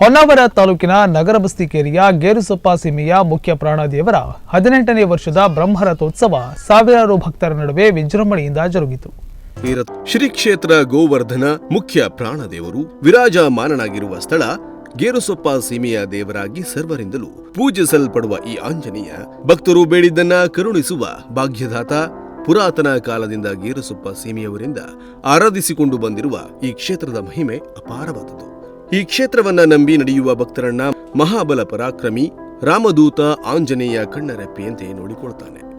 ಹೊನ್ನಾವರ ತಾಲೂಕಿನ ನಗರ ಬಸ್ತಿಕೇರಿಯ ಗೇರುಸೊಪ್ಪ ಸೀಮೆಯ ಮುಖ್ಯ ಪ್ರಾಣದೇವರ ಹದಿನೆಂಟನೇ ವರ್ಷದ ಬ್ರಹ್ಮರಥೋತ್ಸವ ಸಾವಿರಾರು ಭಕ್ತರ ನಡುವೆ ವಿಜೃಂಭಣೆಯಿಂದ ಜರುಗಿತು. ಶ್ರೀ ಕ್ಷೇತ್ರ ಗೋವರ್ಧನ ಮುಖ್ಯ ಪ್ರಾಣದೇವರು, ವಿರಾಜಮಾನನಾಗಿರುವ ಸ್ಥಳ ಗೇರುಸೊಪ್ಪ ಸೀಮೆಯ ದೇವರಾಗಿ ಸರ್ವರಿಂದಲೂ ಪೂಜಿಸಲ್ಪಡುವ ಈ ಆಂಜನೇಯ, ಭಕ್ತರು ಬೇಡಿದ್ದನ್ನ ಕರುಣಿಸುವ ಭಾಗ್ಯದಾತ, ಪುರಾತನ ಕಾಲದಿಂದ ಗೇರುಸೊಪ್ಪ ಸೀಮೆಯವರಿಂದ ಆರಾಧಿಸಿಕೊಂಡು ಬಂದಿರುವ ಈ ಕ್ಷೇತ್ರದ ಮಹಿಮೆ ಅಪಾರವಾದುದು ಈ ಕ್ಷೇತ್ರವನ್ನ ನಂಬಿ ನಡೆಯುವ ಭಕ್ತರನ್ನ ಮಹಾಬಲ ಪರಾಕ್ರಮಿ ರಾಮದೂತ ಆಂಜನೇಯ ಕಣ್ಣರೆಪ್ಪೆಯಂತೆ ನೋಡಿಕೊಳ್ತಾನೆ.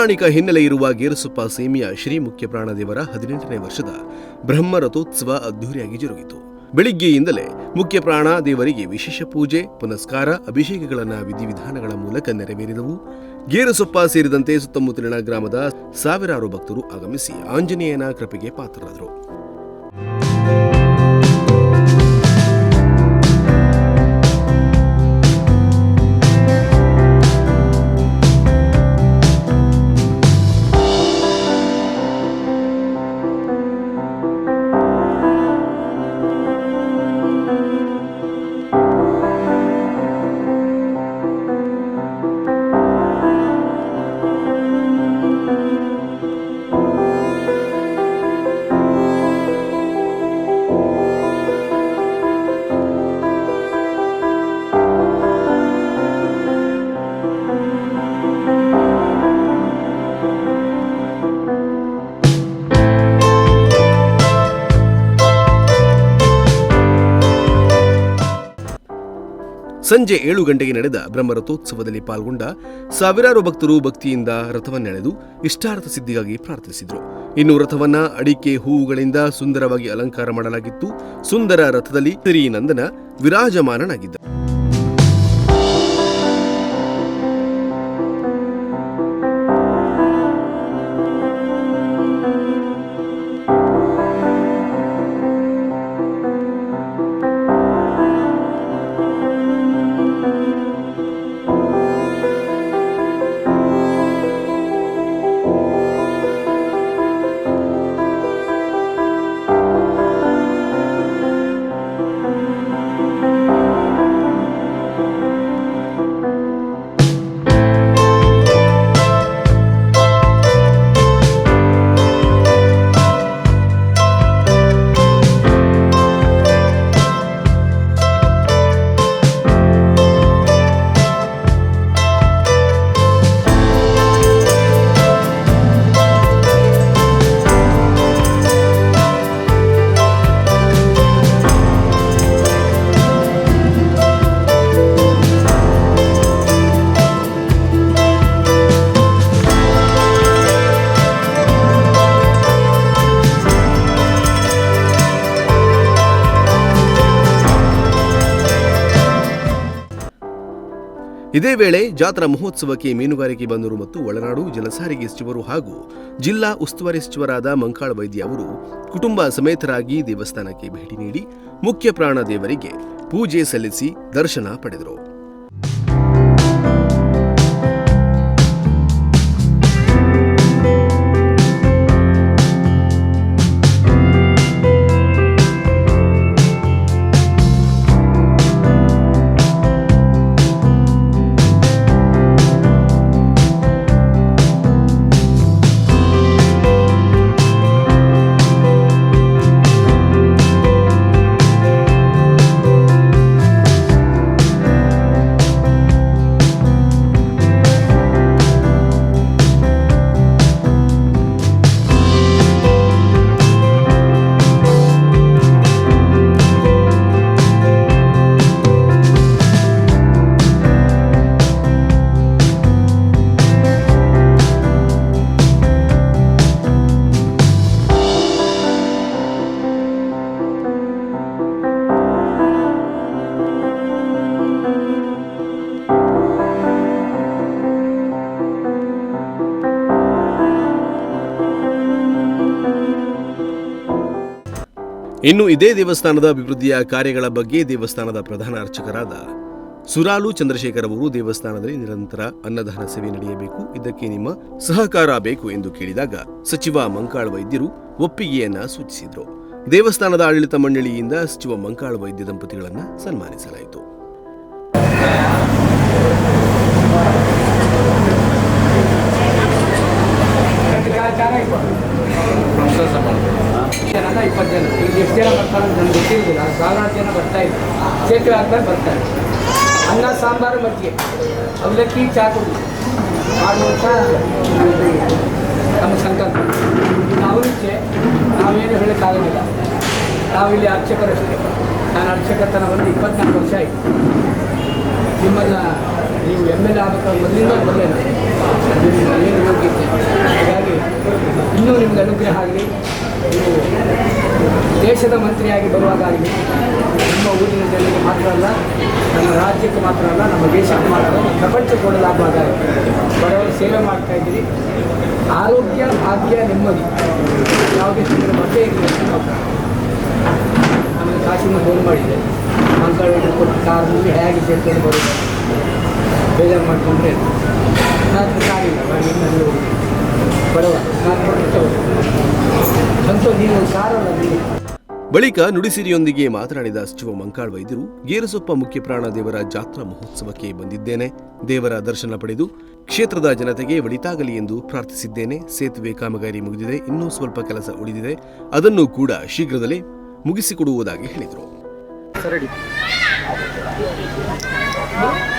ಪೌರಾಣಿಕ ಹಿನ್ನೆಲೆ ಇರುವ ಗೇರುಸೊಪ್ಪ ಸೀಮೆಯ ಶ್ರೀ ಮುಖ್ಯ ಪ್ರಾಣದೇವರ ಹದಿನೆಂಟನೇ ವರ್ಷದ ಬ್ರಹ್ಮ ರಥೋತ್ಸವ ಅದ್ದೂರಿಯಾಗಿ ಜರುಗಿತು. ಬೆಳಿಗ್ಗೆಯಿಂದಲೇ ಮುಖ್ಯ ಪ್ರಾಣ ದೇವರಿಗೆ ವಿಶೇಷ ಪೂಜೆ, ಪುನಸ್ಕಾರ, ಅಭಿಷೇಕಗಳನ್ನು ವಿಧಿವಿಧಾನಗಳ ಮೂಲಕ ನೆರವೇರಿದವು. ಗೇರುಸೊಪ್ಪ ಸೇರಿದಂತೆ ಸುತ್ತಮುತ್ತಲಿನ ಗ್ರಾಮದ ಸಾವಿರಾರು ಭಕ್ತರು ಆಗಮಿಸಿ ಆಂಜನೇಯನ ಕೃಪೆಗೆ ಪಾತ್ರರಾದರು. ಸಂಜೆ ಏಳು ಗಂಟೆಗೆ ನಡೆದ ಬ್ರಹ್ಮರಥೋತ್ಸವದಲ್ಲಿ ಪಾಲ್ಗೊಂಡ ಸಾವಿರಾರು ಭಕ್ತರು ಭಕ್ತಿಯಿಂದ ರಥವನ್ನೆಳೆದು ಇಷ್ಟಾರ್ಥ ಸಿದ್ಧಿಗಾಗಿ ಪ್ರಾರ್ಥಿಸಿದರು. ಇನ್ನು ರಥವನ್ನ ಅಡಿಕೆ ಹೂವುಗಳಿಂದ ಸುಂದರವಾಗಿ ಅಲಂಕಾರ ಮಾಡಲಾಗಿತ್ತು. ಸುಂದರ ರಥದಲ್ಲಿ ಶ್ರೀನಂದನ ವಿರಾಜಮಾನನಾಗಿದ್ದ. ಇದೇ ವೇಳೆ ಜಾತ್ರಾ ಮಹೋತ್ಸವಕ್ಕೆ ಮೀನುಗಾರಿಕೆ ಬಂದರು ಮತ್ತು ಒಳನಾಡು ಜಲಸಾರಿಗೆ ಸಚಿವರು ಹಾಗೂ ಜಿಲ್ಲಾ ಉಸ್ತುವಾರಿ ಸಚಿವರಾದ ಮಂಕಾಳ ವೈದ್ಯ ಅವರು ಕುಟುಂಬ ಸಮೇತರಾಗಿ ದೇವಸ್ಥಾನಕ್ಕೆ ಭೇಟಿ ನೀಡಿ ಮುಖ್ಯ ಪ್ರಾಣ ದೇವರಿಗೆ ಪೂಜೆ ಸಲ್ಲಿಸಿ ದರ್ಶನ ಪಡೆದರು. ಇನ್ನು ಇದೇ ದೇವಸ್ಥಾನದ ಅಭಿವೃದ್ಧಿಯ ಕಾರ್ಯಗಳ ಬಗ್ಗೆ ದೇವಸ್ಥಾನದ ಪ್ರಧಾನ ಅರ್ಚಕರಾದ ಸುರಾಲು ಚಂದ್ರಶೇಖರ್ ಅವರು ದೇವಸ್ಥಾನದಲ್ಲಿ ನಿರಂತರ ಅನ್ನದಾನ ಸೇವೆ ನಡೆಯಬೇಕು. ಇದಕ್ಕೆ ನಿಮ್ಮ ಸಹಕಾರ ಬೇಕು ಎಂದು ಕೇಳಿದಾಗ ಸಚಿವ ಮಂಕಾಳ್ ವೈದ್ಯರು ಒಪ್ಪಿಗೆಯನ್ನ ಸೂಚಿಸಿದರು. ದೇವಸ್ಥಾನದ ಆಡಳಿತ ಮಂಡಳಿಯಿಂದ ಸಚಿವ ಮಂಕಾಳ್ ವೈದ್ಯ ದಂಪತಿಗಳನ್ನು ಸನ್ಮಾನಿಸಲಾಯಿತು. ಜನ ಇಪ್ಪತ್ತು ಜನ ಈಗ ಎಷ್ಟು ಜನ ಬರ್ತಾರೆ ಅಂತ ನನಗೆ ಗೊತ್ತಿರಲಿಲ್ಲ ಸಾವಿರಾರು ಜನ ಬರ್ತಾ ಇದ್ರು ಸೇತುವೆ ಆದ್ಮೇಲೆ ಬರ್ತಾರೆ. ಅನ್ನ, ಸಾಂಬಾರು, ಮಜ್ಜಿಗೆ. ಅವಲಕ್ಕಿ ಚಾಕು ಮಾಡುವಂಥ ನಮ್ಮ ಸಂಕಲ್ಪ. ನಾವು ಇಚ್ಛೆ, ನಾವೇನು ಹೇಳೋಕ್ಕಾಗೋದಿಲ್ಲ ನಾವಿಲ್ಲಿ ಅರ್ಚಕರಷ್ಟೇ ನಾನು ಅರ್ಚಕತನ ಬಂದು ಇಪ್ಪತ್ನಾಲ್ಕು ವರ್ಷ ಆಯಿತು. ನಿಮ್ಮನ್ನು ನೀವು ಎಂ ಎಲ್ ಎ ಆಗಬೇಕು ಮೊದಲಿಂದ ಬರಲೇ ಏನು ಹೋಗಿದ್ದೆ ಹಾಗಾಗಿ ಇನ್ನೂ ನಿಮ್ಗೆ ಅನುಗ್ರಹ ಆಗಲಿ. ನೀವು ದೇಶದ ಮಂತ್ರಿಯಾಗಿ ಬರುವಾಗಲಿ ನಮ್ಮ ಊರಿನ ಜನರಿಗೆ ಮಾತ್ರ ಅಲ್ಲ, ನಮ್ಮ ರಾಜ್ಯಕ್ಕೆ ಮಾತ್ರ ಅಲ್ಲ, ನಮ್ಮ ದೇಶಕ್ಕೆ ಮಾತ್ರ ಅಲ್ಲ ಪ್ರಪಂಚಕ್ಕೆ ಕೊಡಲಾಗುವಾಗ ಬಡವರು ಸೇವೆ ಮಾಡ್ತಾ ಇದ್ದೀರಿ. ಆರೋಗ್ಯ ಭಾಗ್ಯ ನೆಮ್ಮದಿ. ಯಾವುದೇ ತೊಂದರೆ ಬಗ್ಗೆ ನಮಗೆ ಕಾಶಿನ ಫೋನ್ ಮಾಡಿದೆ. ಮಂಗಳೂರಿಗೆ ಕೊಟ್ಟು ಕಾರಲ್ಲಿ ಹೇಗೆ ಸೇರ್ಕೊಂಡು ಬರೋದು? ಬೇಜಾರು ಮಾಡಿಕೊಂಡ್ರೆ ನಾನು ಕಾರಿಲ್ಲ ನಾನು ಬಡವ ನಾನು ಕೊಟ್ಟು ಸಂತೋಷ, ನೀನು ಕಾರಲ್ಲ ಬಳಿಕ ನುಡಿಸಿರಿಯೊಂದಿಗೆ ಮಾತನಾಡಿದ ಸಚಿವ ಮಂಕಾಳ್ ವೈದ್ಯರು, ಗೇರಸೊಪ್ಪ ಮುಖ್ಯಪ್ರಾಣ ದೇವರ ಜಾತ್ರಾ ಮಹೋತ್ಸವಕ್ಕೆ ಬಂದಿದ್ದೇನೆ. ದೇವರ ದರ್ಶನ ಪಡೆದು ಕ್ಷೇತ್ರದ ಜನತೆಗೆ ಒಳಿತಾಗಲಿ ಎಂದು ಪ್ರಾರ್ಥಿಸಿದ್ದೇನೆ. ಸೇತುವೆ ಕಾಮಗಾರಿ ಮುಗಿದಿದೆ. ಇನ್ನೂ ಸ್ವಲ್ಪ ಕೆಲಸ ಉಳಿದಿದೆ. ಅದನ್ನು ಕೂಡ ಶೀಘ್ರದಲ್ಲೇ ಮುಗಿಸಿಕೊಡುವುದಾಗಿ ಹೇಳಿದರು.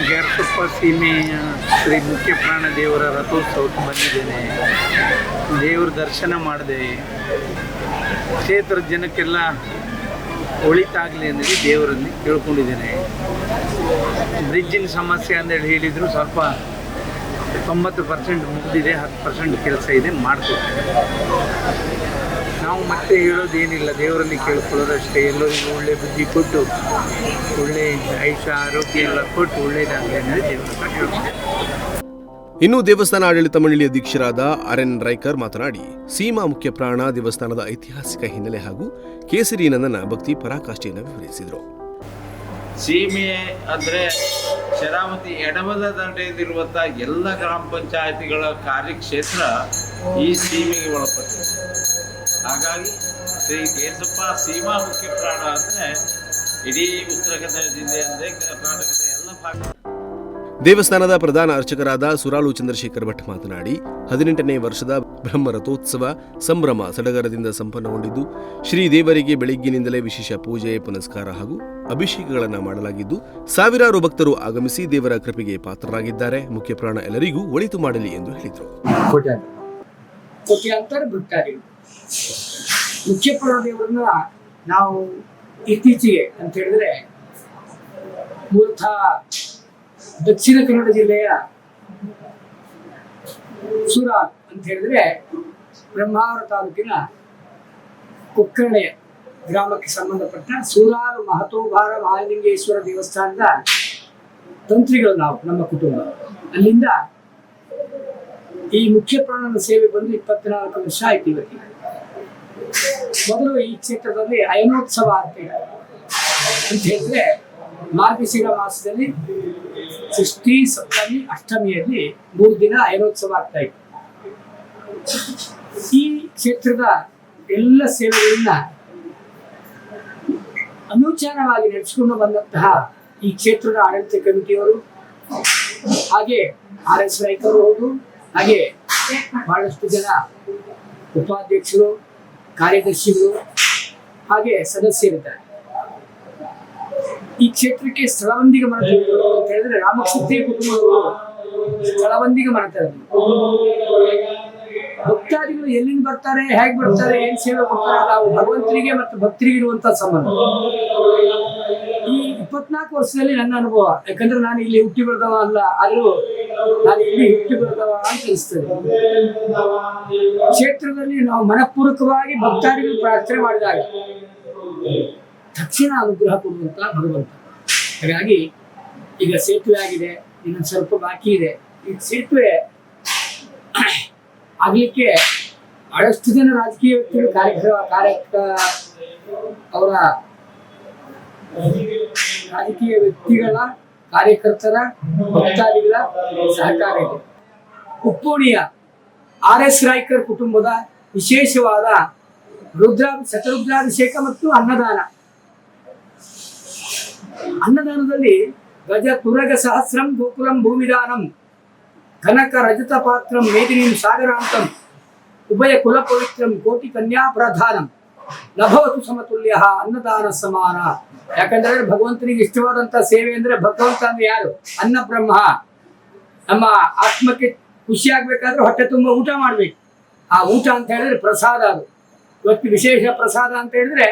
ಗ್ಯಾರ್ಸೊಪ್ಪ ಸೀಮೆಯ ಶ್ರೀ ಮುಖ್ಯ ಪ್ರಾಣ ದೇವರ ರಥೋತ್ಸವಕ್ಕೆ ಬಂದಿದ್ದೇನೆ. ದೇವ್ರ ದರ್ಶನ ಮಾಡಿದೆ. ಕ್ಷೇತ್ರದ ಜನಕ್ಕೆಲ್ಲ ಒಳಿತಾಗಲಿ ಅಂದರೆ ದೇವರಲ್ಲಿ ಕೇಳ್ಕೊಂಡಿದ್ದೇನೆ ಬ್ರಿಡ್ಜಿನ ಸಮಸ್ಯೆ ಅಂದೇಳಿ ಹೇಳಿದರು ಸ್ವಲ್ಪ ತೊಂಬತ್ತು ಪರ್ಸೆಂಟ್ ಮುಗಿದಿದೆ, ಹತ್ತು ಪರ್ಸೆಂಟ್ ಕೆಲಸ ಇದೆ, ಮಾಡಿಕೊಡ್ತೇನೆ. ನಾವು ಮತ್ತೆ ಹೇಳೋದೇನಿಲ್ಲ ದೇವರಲ್ಲಿ ಕೇಳ್ಕೊಳ್ಳೋದಷ್ಟೇ ಎಲ್ಲರಿಗೂ ಒಳ್ಳೆ ಬುದ್ಧಿ ಕೊಟ್ಟು, ಒಳ್ಳೆ ಆಯುಷ ಆರೋಗ್ಯ ಎಲ್ಲ ಕೊಟ್ಟು ಒಳ್ಳೇದಾಗಲಿ ಅಂದರೆ ದೇವರ ಇನ್ನು ದೇವಸ್ಥಾನ ಆಡಳಿತ ಮಂಡಳಿ ಅಧ್ಯಕ್ಷರಾದ ಆರ್ ಎನ್ ರೈಕರ್ ಮಾತನಾಡಿ, ಸೀಮಾ ಮುಖ್ಯ ಪ್ರಾಣ ದೇವಸ್ಥಾನದ ಐತಿಹಾಸಿಕ ಹಿನ್ನೆಲೆ ಹಾಗೂ ಕೇಸರಿ ನಂದನ ಭಕ್ತಿ ಪರಾಕಾಷ್ಠೆಯನ್ನು ವಿವರಿಸಿದರು. ಸೀಮೆ ಅಂದರೆ ಶರಾವತಿ ಎಡಬದ ದಂಡೆಯಲ್ಲಿರುವಂಥ ಎಲ್ಲ ಗ್ರಾಮ ಪಂಚಾಯತಿಗಳ ಕಾರ್ಯಕ್ಷೇತ್ರ ಈ ಸೀಮೆಗೆ ಒಳಪಟ್ಟಿದೆ. ಹಾಗಾಗಿ ಶ್ರೀ ಕೇಸಪ್ಪ ಸೀಮಾ ಮುಖ್ಯ ಪ್ರಾಣ ಅಂದರೆ ಇಡೀ ಉತ್ತರ ಕನ್ನಡ ಜಿಲ್ಲೆ ಅಂದರೆ ಕರ್ನಾಟಕದ ಎಲ್ಲ ಭಾಗ. ದೇವಸ್ಥಾನದ ಪ್ರಧಾನ ಅರ್ಚಕರಾದ ಸುರಾಳು ಚಂದ್ರಶೇಖರ್ ಭಟ್ ಮಾತನಾಡಿ, ಹದಿನೆಂಟನೇ ವರ್ಷದ ಬ್ರಹ್ಮ ರಥೋತ್ಸವ ಸಂಭ್ರಮ ಸಡಗರದಿಂದ ಸಂಪನ್ನಗೊಂಡಿದ್ದು, ಶ್ರೀ ದೇವರಿಗೆ ಬೆಳಿಗ್ಗಿನಿಂದಲೇ ವಿಶೇಷ ಪೂಜೆ, ಪುನಸ್ಕಾರ ಹಾಗೂ ಅಭಿಷೇಕಗಳನ್ನು ಮಾಡಲಾಗಿದ್ದು, ಸಾವಿರಾರು ಭಕ್ತರು ಆಗಮಿಸಿ ದೇವರ ಕೃಪೆಗೆ ಪಾತ್ರರಾಗಿದ್ದಾರೆ. ಮುಖ್ಯ ಪ್ರಾಣ ಎಲ್ಲರಿಗೂ ಒಳಿತು ಮಾಡಲಿ ಎಂದು ಹೇಳಿದರು. ಮುಖ್ಯ ಇತ್ತೀಚೆಗೆ ಅಂತ ಹೇಳಿದ್ರೆ ದಕ್ಷಿಣ ಕನ್ನಡ ಜಿಲ್ಲೆಯ ಸೂರಾರ್ ಅಂತ ಹೇಳಿದ್ರೆ ಬ್ರಹ್ಮಾವರ ತಾಲೂಕಿನ ಕುಕ್ಕರಣೆಯ ಗ್ರಾಮಕ್ಕೆ ಸಂಬಂಧಪಟ್ಟ ಸೂರಾರು ಮಹತೋಭಾರ ಮಹಾಲಿಂಗೇಶ್ವರ ದೇವಸ್ಥಾನದ ತಂತ್ರಿಗಳು ನಾವು, ನಮ್ಮ ಕುಟುಂಬ. ಅಲ್ಲಿಂದ ಈ ಮುಖ್ಯ ಪ್ರಾಣನ ಸೇವೆ ಬಂದು ಇಪ್ಪತ್ನಾಲ್ಕು ವರ್ಷ ಆಯ್ತು ಇವತ್ತಿಗೆ. ಮೊದಲು ಈ ಕ್ಷೇತ್ರದಲ್ಲಿ ಅಯನೋತ್ಸವ ಅಂತ ಹೇಳಿದ್ರೆ ಮಾರ್ಗಶಿರ ಮಾಸದಲ್ಲಿ ಷಷ್ಠಿ ಸಪ್ತಮಿ ಅಷ್ಟಮಿಯಲ್ಲಿ ಮೂರು ದಿನ ಐರೋತ್ಸವ ಆಗ್ತಾ ಇತ್ತು. ಈ ಕ್ಷೇತ್ರದ ಎಲ್ಲ ಸೇವೆಗಳನ್ನ ಅನುಚಾರವಾಗಿ ನಡೆಸಿಕೊಂಡು ಬಂದಂತಹ ಈ ಕ್ಷೇತ್ರದ ಆಡಳಿತ ಕಮಿಟಿಯವರು, ಹಾಗೆ ಆರ್ ಎಸ್ ರೈಕರು ಹೌದು, ಹಾಗೆ ಬಹಳಷ್ಟು ಜನ ಉಪಾಧ್ಯಕ್ಷರು, ಕಾರ್ಯದರ್ಶಿಗಳು, ಹಾಗೆ ಸದಸ್ಯರಿದ್ದಾರೆ. ಈ ಕ್ಷೇತ್ರಕ್ಕೆ ಸ್ಥಳವಂದಿಗೆ ತಿಳಿದವರು ಅಂತ ಹೇಳಿದ್ರೆ ರಾಮಕ್ಷತ್ರಿಯ ಕುಟುಂಬದವರು ಸ್ಥಳವಂದಿಗೆ ಮಾಡ್ತಾ ತಿಳಿದ್ರು ಭಕ್ತಾದಿಗಳು ಎಲ್ಲಿಂದ ಬರ್ತಾರೆ, ಹೇಗೆ ಬರ್ತಾರೆ, ಏನ್ ಸೇವೆ ಕೊಡ್ತಾರೆ ನಾವು ಭಗವಂತರಿಗೆ ಮತ್ತು ಭಕ್ತರಿಗೆ ಇರುವಂತ ಸಂಬಂಧ. ಈ ಇಪ್ಪತ್ನಾಲ್ಕು ವರ್ಷದಲ್ಲಿ ನನ್ನ ಅನುಭವ, ಯಾಕಂದ್ರೆ ನಾನು ಇಲ್ಲಿ ಹುಟ್ಟಿ ಬೆಳೆದವ ಅಲ್ಲ, ಆದರೂ ನಾನು ಇಲ್ಲಿ ಹುಟ್ಟಿ ಬೆಳೆದವ ಅಂತ ಅನಿಸ್ತದೆ. ಕ್ಷೇತ್ರದಲ್ಲಿ ನಾವು ಮನಪೂರ್ವಕವಾಗಿ ಭಕ್ತಾದಿಗಳು ಪ್ರಾರ್ಥನೆ ಮಾಡಿದಾಗ ತಕ್ಷಣ ಅನುಗ್ರಹ ಕೊಡುವಂತ ಭಗವಂತ. ಹಾಗಾಗಿ ಈಗ ಸೇತುವೆ ಆಗಿದೆ, ಇನ್ನೊಂದು ಸ್ವಲ್ಪ ಬಾಕಿ ಇದೆ. ಈ ಸೇತುವೆ ಆಗ್ಲಿಕ್ಕೆ ಬಹಳಷ್ಟು ಜನ ರಾಜಕೀಯ ವ್ಯಕ್ತಿಗಳು ಕಾರ್ಯಕ್ರಮ ಕಾರ್ಯಕ ಅವರ ರಾಜಕೀಯ ವ್ಯಕ್ತಿಗಳ, ಕಾರ್ಯಕರ್ತರ, ಭಕ್ತಾದಿಗಳ ಸಹಕಾರ ಇದೆ. ಉಪ್ಪೋಣಿಯ ಆರ್ ಎಸ್ ರಾಯ್ಕರ್ ಕುಟುಂಬದ ವಿಶೇಷವಾದ ರುದ್ರ ಶತರುದ್ರಾಭಿಷೇಕ ಮತ್ತು ಅನ್ನದಾನ. ಅನ್ನದಾನದಲ್ಲಿ ಗಜ ತುರಗ ಸಹಸ್ರಂ ಗೋಕುಲಂ ಭೂಮಿದಾನಂ, ಕನಕ ರಜತ ಪಾತ್ರಂ ಮೇದಿನೀಂ ಸಾಗರಾಂತಂ, ಉಭಯ ಕುಲ ಪವಿತ್ರಂ ಕೋಟಿ ಕನ್ಯಾ ಪ್ರಧಾನಂ. ನಭವತು ಸಮತುಲ್ಯ ಅನ್ನದಾನ ಸಮಾನ. ಯಾಕಂದ್ರೆ ಭಗವಂತನಿಗೆ ಇಷ್ಟವಾದಂತ ಸೇವೆ ಅಂದ್ರೆ ಭಗವಂತ ಅಂದ್ರೆ ಯಾರು? ಅನ್ನ ಬ್ರಹ್ಮ. ನಮ್ಮ ಆತ್ಮಕ್ಕೆ ಖುಷಿ ಆಗ್ಬೇಕಾದ್ರೆ ಹೊಟ್ಟೆ ತುಂಬ ಊಟ ಮಾಡ್ಬೇಕು. ಆ ಊಟ ಅಂತ ಹೇಳಿದ್ರೆ ಪ್ರಸಾದ ಅದು. ಇವತ್ತು ವಿಶೇಷ ಪ್ರಸಾದ ಅಂತ ಹೇಳಿದ್ರೆ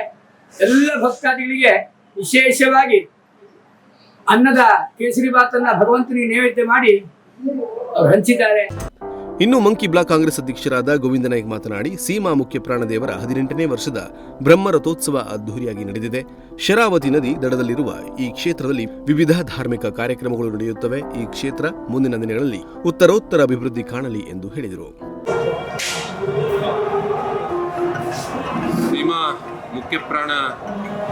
ಎಲ್ಲ ಭಕ್ತಾದಿಗಳಿಗೆ ವಿಶೇಷವಾಗಿ ಅನ್ನದ ಕೇಸರಿ ಬಾತನ್ನ ಭಗವಂತನಿಗೆ ನೈವೇದ್ಯ ಮಾಡಿ ಅವ್ರು ಹಂಚಿದ್ದಾರೆ. ಇನ್ನು ಮಂಕಿ ಬ್ಲಾಕ್ ಕಾಂಗ್ರೆಸ್ ಅಧ್ಯಕ್ಷರಾದ ಗೋವಿಂದ ನಾಯ್ಕ್ ಮಾತನಾಡಿ ಸೀಮಾ ಮುಖ್ಯ ಪ್ರಾಣದೇವರ ಹದಿನೆಂಟನೇ ವರ್ಷದ ಬ್ರಹ್ಮ ರಥೋತ್ಸವ ಅದ್ದೂರಿಯಾಗಿ ನಡೆದಿದೆ. ಶರಾವತಿ ನದಿ ದಡದಲ್ಲಿರುವ ಈ ಕ್ಷೇತ್ರದಲ್ಲಿ ವಿವಿಧ ಧಾರ್ಮಿಕ ಕಾರ್ಯಕ್ರಮಗಳು ನಡೆಯುತ್ತವೆ. ಈ ಕ್ಷೇತ್ರ ಮುಂದಿನ ದಿನಗಳಲ್ಲಿ ಉತ್ತರೋತ್ತರ ಅಭಿವೃದ್ಧಿ ಕಾಣಲಿ ಎಂದು ಹೇಳಿದರು. ಸೀಮಾ ಮುಖ್ಯ ಪ್ರಾಣ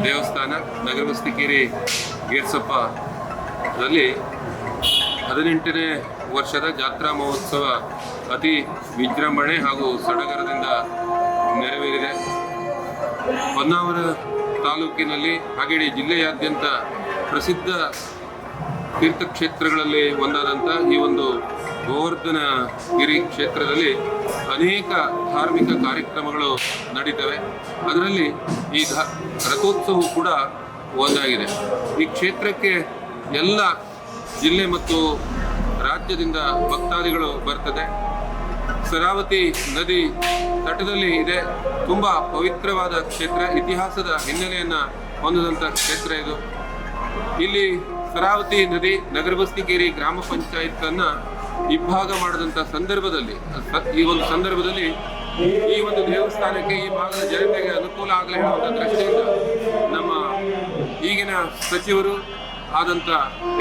ದೇವಸ್ಥಾನ ನಗರವಸ್ತಿಕೇರಿ ಗೇರ್ಸಪ್ಪದಲ್ಲಿ ಹದಿನೆಂಟನೇ ವರ್ಷದ ಜಾತ್ರಾ ಮಹೋತ್ಸವ ಅತಿ ವಿಜೃಂಭಣೆ ಹಾಗೂ ಸಡಗರದಿಂದ ನೆರವೇರಿದೆ. ಹೊನ್ನಾವರ ತಾಲೂಕಿನಲ್ಲಿ ಹಾಗೇಡಿ ಇಡೀ ಜಿಲ್ಲೆಯಾದ್ಯಂತ ಪ್ರಸಿದ್ಧ ತೀರ್ಥಕ್ಷೇತ್ರಗಳಲ್ಲಿ ಒಂದಾದಂಥ ಈ ಒಂದು ಗೋವರ್ಧನ ಗಿರಿ ಕ್ಷೇತ್ರದಲ್ಲಿ ಅನೇಕ ಧಾರ್ಮಿಕ ಕಾರ್ಯಕ್ರಮಗಳು ನಡೀತವೆ. ಅದರಲ್ಲಿ ಈ ರಥೋತ್ಸವ ಕೂಡ ಒಂದಾಗಿದೆ. ಈ ಕ್ಷೇತ್ರಕ್ಕೆ ಎಲ್ಲ ಜಿಲ್ಲೆ ಮತ್ತು ರಾಜ್ಯದಿಂದ ಭಕ್ತಾದಿಗಳು ಬರ್ತದೆ. ಶರಾವತಿ ನದಿ ತಟದಲ್ಲಿ ಇದೆ. ತುಂಬ ಪವಿತ್ರವಾದ ಕ್ಷೇತ್ರ. ಇತಿಹಾಸದ ಹಿನ್ನೆಲೆಯನ್ನು ಹೊಂದಿದಂಥ ಕ್ಷೇತ್ರ ಇದು. ಇಲ್ಲಿ ಶರಾವತಿ ನದಿ ನಗರಬಸ್ತಿಗೇರಿ ಗ್ರಾಮ ಪಂಚಾಯತ್ ಇಬ್ಭಾಗ ಇಬ್ಬಾಗ ಮಾಡಿದಂಥ ಸಂದರ್ಭದಲ್ಲಿ, ಈ ಒಂದು ಸಂದರ್ಭದಲ್ಲಿ ಈ ಒಂದು ದೇವಸ್ಥಾನಕ್ಕೆ ಈ ಭಾಗದ ಜನತೆಗೆ ಅನುಕೂಲ ಆಗಲಿ ಹೇಳುವಂಥ ದೃಷ್ಟಿಯಿಂದ ನಮ್ಮ ಈಗಿನ ಸಚಿವರು ಆದಂಥ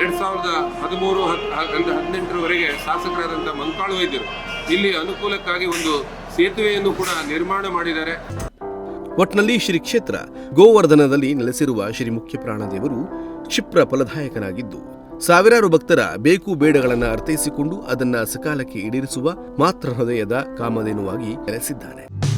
ಎರಡು ಸಾವಿರದ ಹದಿಮೂರು ಹತ್ತು ಹದ್- ಹದಿನೆಂಟರವರೆಗೆ ಶಾಸಕರಾದಂಥ ಮಂಕಾಳು ವೈದ್ಯರು ಇಲ್ಲಿ ಅನುಕೂಲಕ್ಕಾಗಿ ಒಂದು ಸೇತುವೆಯನ್ನು ಕೂಡ ನಿರ್ಮಾಣ ಮಾಡಿದ್ದಾರೆ. ಒಟ್ನಲ್ಲಿ ಶ್ರೀ ಕ್ಷೇತ್ರ ಗೋವರ್ಧನದಲ್ಲಿ ನೆಲೆಸಿರುವ ಶ್ರೀ ಮುಖ್ಯ ಪ್ರಾಣದೇವರು ಕ್ಷಿಪ್ರ ಫಲದಾಯಕನಾಗಿದ್ದು, ಸಾವಿರಾರು ಭಕ್ತರ ಬೇಕು ಬೇಡಗಳನ್ನು ಅರ್ಥೈಸಿಕೊಂಡು ಅದನ್ನ ಸಕಾಲಕ್ಕೆ ಈಡೇರಿಸುವ ಮಾತ್ರ ಹೃದಯದ ಕಾಮಧೇನುವಾಗಿ ನೆಲೆಸಿದ್ದಾನೆ